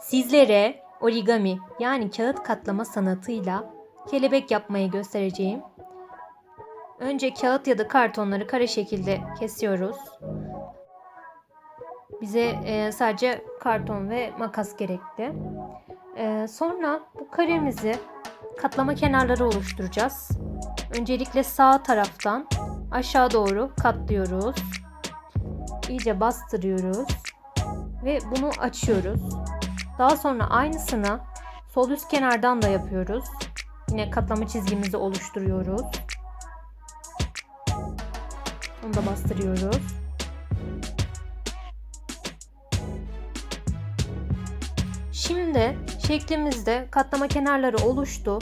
Sizlere origami yani kağıt katlama sanatıyla kelebek yapmayı göstereceğim. Önce kağıt ya da kartonları kare şekilde kesiyoruz. Bize e, sadece karton ve makas gerekti. E, sonra bu karemizi katlama kenarları oluşturacağız. Öncelikle sağ taraftan aşağı doğru katlıyoruz. İyice bastırıyoruz ve bunu açıyoruz. Daha sonra aynısını sol üst kenardan da yapıyoruz. Yine katlama çizgimizi oluşturuyoruz. Onu da bastırıyoruz. Şimdi şeklimizde katlama kenarları oluştu.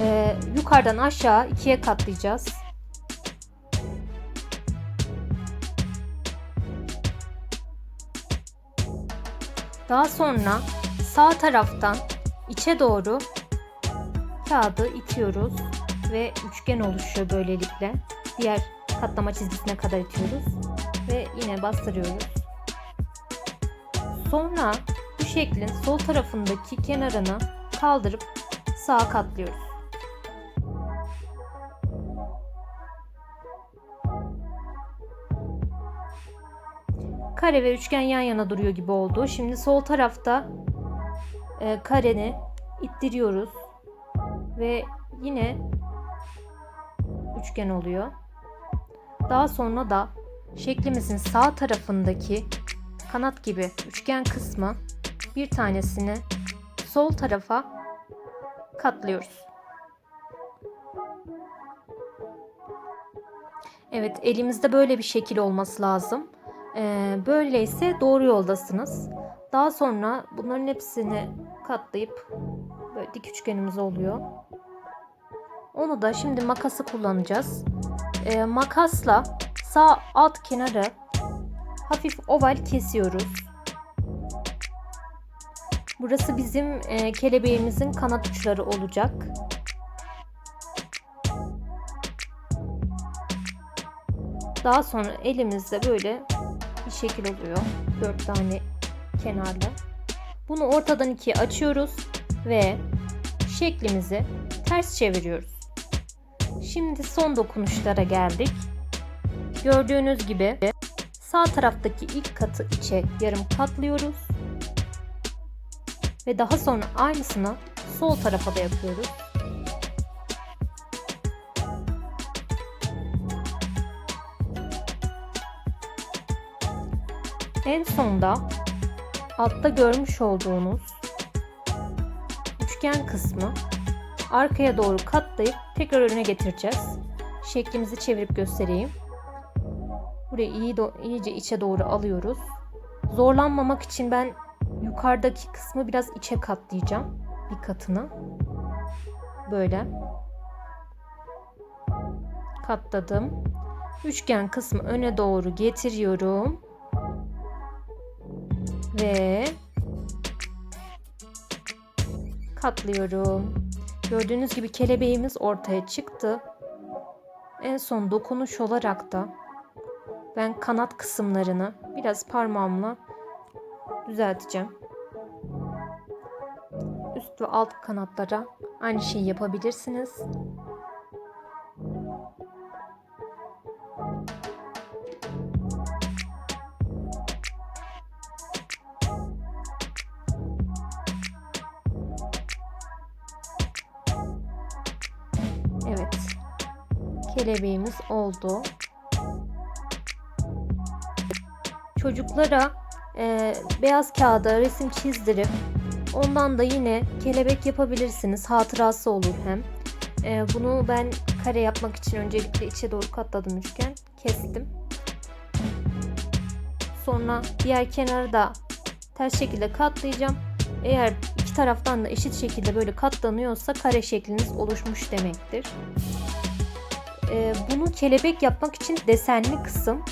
Ee, yukarıdan aşağı ikiye katlayacağız. Daha sonra sağ taraftan içe doğru kağıdı itiyoruz ve üçgen oluşuyor böylelikle. Diğer katlama çizgisine kadar itiyoruz ve yine bastırıyoruz. Sonra bu şeklin sol tarafındaki kenarını kaldırıp sağa katlıyoruz. Kare ve üçgen yan yana duruyor gibi oldu. Şimdi sol tarafta e, kareni ittiriyoruz ve yine üçgen oluyor. Daha sonra da şeklimizin sağ tarafındaki kanat gibi üçgen kısmı bir tanesini sol tarafa katlıyoruz. Evet elimizde böyle bir şekil olması lazım. Ee, böyleyse doğru yoldasınız. Daha sonra bunların hepsini katlayıp böyle dik üçgenimiz oluyor. Onu da şimdi makası kullanacağız. Ee, makasla sağ alt kenarı hafif oval kesiyoruz. Burası bizim e, kelebeğimizin kanat uçları olacak. Daha sonra elimizde böyle şekil oluyor. Dört tane kenarla. Bunu ortadan ikiye açıyoruz ve şeklimizi ters çeviriyoruz. Şimdi son dokunuşlara geldik. Gördüğünüz gibi sağ taraftaki ilk katı içe yarım katlıyoruz. Ve daha sonra aynısını sol tarafa da yapıyoruz. En sonda altta görmüş olduğunuz üçgen kısmı arkaya doğru katlayıp tekrar önüne getireceğiz. Şeklimizi çevirip göstereyim. Burayı iyi iyice içe doğru alıyoruz. Zorlanmamak için ben yukarıdaki kısmı biraz içe katlayacağım. Bir katını. Böyle. Katladım. Üçgen kısmı öne doğru getiriyorum. Ve katlıyorum. Gördüğünüz gibi kelebeğimiz ortaya çıktı. En son dokunuş olarak da ben kanat kısımlarını biraz parmağımla düzelteceğim. Üst ve alt kanatlara aynı şeyi yapabilirsiniz. Kelebeğimiz oldu. Çocuklara e, beyaz kağıda resim çizdirip ondan da yine kelebek yapabilirsiniz. Hatırası olur hem. E, bunu ben kare yapmak için öncelikle içe doğru katladım üçgen. Kestim. Sonra diğer kenarı da ters şekilde katlayacağım. Eğer iki taraftan da eşit şekilde böyle katlanıyorsa kare şekliniz oluşmuş demektir. E, bunu kelebek yapmak için desenli kısım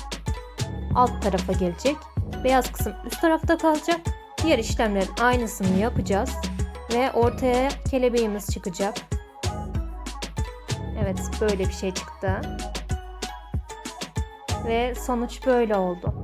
alt tarafa gelecek. Beyaz kısım üst tarafta kalacak. Diğer işlemlerin aynısını yapacağız. Ve ortaya kelebeğimiz çıkacak. Evet böyle bir şey çıktı. Ve sonuç böyle oldu.